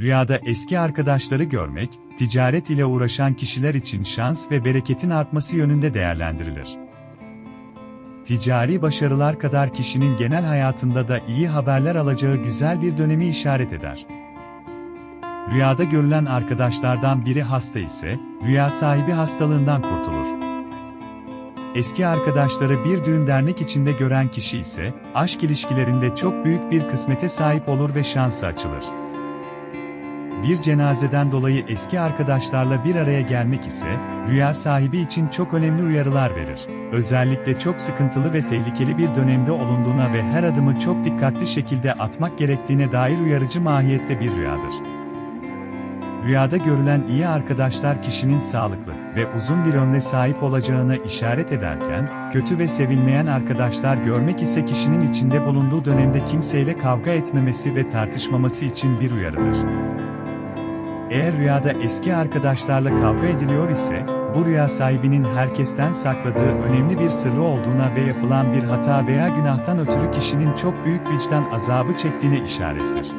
Rüyada eski arkadaşları görmek, ticaret ile uğraşan kişiler için şans ve bereketin artması yönünde değerlendirilir. Ticari başarılar kadar kişinin genel hayatında da iyi haberler alacağı güzel bir dönemi işaret eder. Rüyada görülen arkadaşlardan biri hasta ise, rüya sahibi hastalığından kurtulur. Eski arkadaşları bir düğün dernek içinde gören kişi ise, aşk ilişkilerinde çok büyük bir kısmete sahip olur ve şansı açılır. Bir cenazeden dolayı eski arkadaşlarla bir araya gelmek ise, rüya sahibi için çok önemli uyarılar verir. Özellikle çok sıkıntılı ve tehlikeli bir dönemde olunduğuna ve her adımı çok dikkatli şekilde atmak gerektiğine dair uyarıcı mahiyette bir rüyadır. Rüyada görülen iyi arkadaşlar kişinin sağlıklı ve uzun bir ömre sahip olacağına işaret ederken, kötü ve sevilmeyen arkadaşlar görmek ise kişinin içinde bulunduğu dönemde kimseyle kavga etmemesi ve tartışmaması için bir uyarıdır. Eğer rüyada eski arkadaşlarla kavga ediliyor ise, bu rüya sahibinin herkesten sakladığı önemli bir sırrı olduğuna ve yapılan bir hata veya günahtan ötürü kişinin çok büyük vicdan azabı çektiğine işarettir.